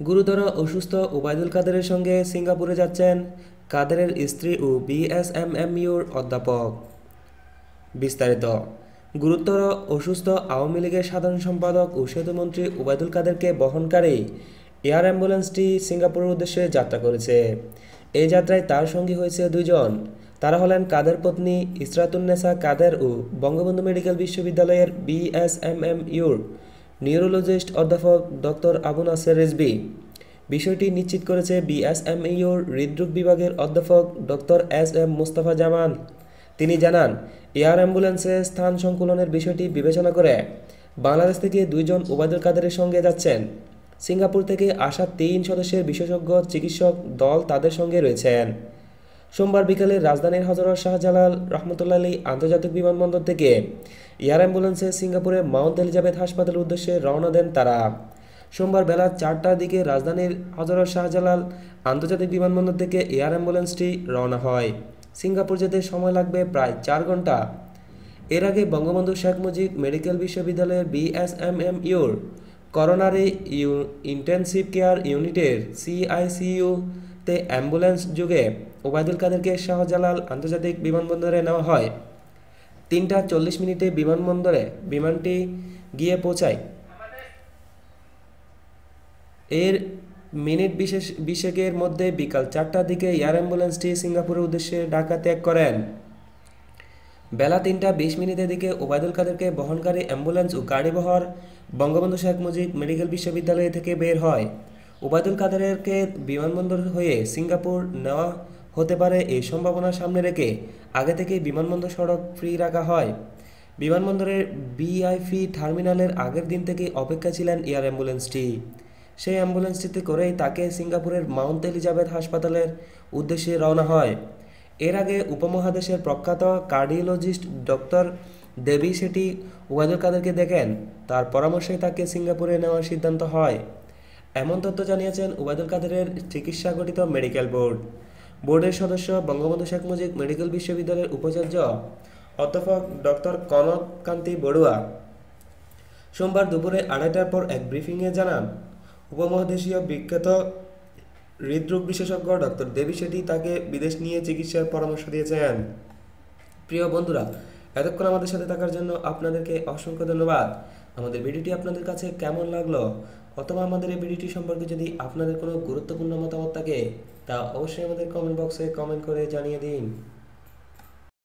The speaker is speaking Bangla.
গুরুতর অসুস্থ ওবায়দুল কাদেরের সঙ্গে সিঙ্গাপুরে যাচ্ছেন কাদেরের স্ত্রী ও বিএসএমএমইউর অধ্যাপক। বিস্তারিত। গুরুতর অসুস্থ আওয়ামী লীগের সাধারণ সম্পাদক ও সেতুমন্ত্রী ওবায়দুল কাদেরকে বহনকারী এয়ার অ্যাম্বুলেন্সটি সিঙ্গাপুরের উদ্দেশ্যে যাত্রা করেছে। এই যাত্রায় তার সঙ্গী হয়েছে দুজন তারা হলেন কাদের পত্নী ইসরাতুন্নেসা কাদের ও বঙ্গবন্ধু মেডিকেল বিশ্ববিদ্যালয়ের বিএসএমএমইউর নিউরোলজিস্ট অধ্যাপক ডক্টর আবু নাসের রেজবি বিষয়টি নিশ্চিত করেছে বিএসএমইউর হৃদরোগ বিভাগের অধ্যাপক doctor S M Mustafa Zaman. তিনি জানান, এয়ার অ্যাম্বুলেন্সে স্থান সংকুলনের বিষয়টি বিবেচনা করে বাংলাদেশ থেকে দুইজন ওবায়দুল কাদেরের সঙ্গে যাচ্ছেন। সিঙ্গাপুর থেকে আসা তিন সদস্যের বিশেষজ্ঞ চিকিৎসক দল তাদের সঙ্গে রয়েছেন। সোমবার বিকালে রাজধানীর হজরত শাহজালাল রহমতুল্লাহ আলী আন্তর্জাতিক বিমানবন্দর থেকে এয়ার অ্যাম্বুলেন্সে সিঙ্গাপুরে মাউন্ট এলিজাবেথ হাসপাতালের উদ্দেশ্যে রওনা দেন তারা। সোমবার বেলা চারটার দিকে রাজধানীর হজরত শাহজালাল আন্তর্জাতিক বিমানবন্দর থেকে এয়ার অ্যাম্বুলেন্সটি রওনা হয়। সিঙ্গাপুর যেতে সময় লাগবে প্রায় চার ঘণ্টা। এর আগে বঙ্গবন্ধু শেখ মুজিব মেডিকেল বিশ্ববিদ্যালয়ের বিএসএমএমইউর করোনারি ইউ ইন্টেনসিভ কেয়ার ইউনিটের সিআইসিইউ তে অ্যাম্বুলেন্স যুগে ওবায়দুল কাদেরকে শাহজালাল আন্তর্জাতিক বিমানবন্দরে নেওয়া হয়। তিনটা চল্লিশ মিনিটে বিমানবন্দরে বিমানটি গিয়ে পৌঁছায়। এর মিনিট বিশেষ বিশেকের মধ্যে বিকাল চারটার দিকে এয়ার অ্যাম্বুলেন্সটি সিঙ্গাপুরের উদ্দেশ্যে ঢাকা ত্যাগ করেন। বেলা তিনটা বিশ মিনিটের দিকে ওবায়দুল কাদেরকে বহনকারী অ্যাম্বুলেন্স ও গাড়িবহর বঙ্গবন্ধু শেখ মুজিব মেডিকেল বিশ্ববিদ্যালয় থেকে বের হয়। ওবায়দুল কাদেরকে বিমানবন্দর হয়ে সিঙ্গাপুর নেওয়া হতে পারে এই সম্ভাবনা সামনে রেখে আগে থেকে বিমানবন্দর সড়ক ফ্রি রাখা হয়। বিমানবন্দরের বিআইপি টার্মিনালের আগের দিন থেকে অপেক্ষা ছিলেন এয়ার অ্যাম্বুলেন্সটি। সেই অ্যাম্বুলেন্সটিতে করেই তাকে সিঙ্গাপুরের মাউন্ট এলিজাবেথ হাসপাতালের উদ্দেশ্যে রওনা হয়। এর আগে উপমহাদেশের প্রখ্যাত কার্ডিওলজিস্ট ডক্টর দেবী সেটি ওয়াদুল কাদেরকে দেখেন, তার পরামর্শে তাকে সিঙ্গাপুরে নেওয়ার সিদ্ধান্ত হয়। এমন তথ্য জানিয়েছেন ওবায়দুল কাদেরের চিকিৎসা গঠিত মেডিকেল বোর্ড। বোর্ডের সদস্য বঙ্গবন্ধু শেখ মুজিব মেডিকেল বিশ্ববিদ্যালয়ের উপাচার্য অধ্যাপক ডক্টর কনক কান্তি বড়ুয়া সোমবার দুপুরে আড়াইটার পর এক ব্রিফিংয়ে জানান, উপমহাদেশীয় বিখ্যাত হৃদরোগ বিশেষজ্ঞ ডক্টর দেবী শেঠি তাকে বিদেশ নিয়ে চিকিৎসার পরামর্শ দিয়েছেন। প্রিয় বন্ধুরা, এতক্ষণ আমাদের সাথে থাকার জন্য আপনাদেরকে অসংখ্য ধন্যবাদ। আমাদের ভিডিওটি আপনাদের কাছে কেমন লাগল? অথবা আমাদের এই ভিডিওটি সম্পর্কে যদি আপনাদের কোনো গুরুত্বপূর্ণ মতামত থাকে তা অবশ্যই আমাদের কমেন্ট বক্সে কমেন্ট করে জানিয়ে দিন।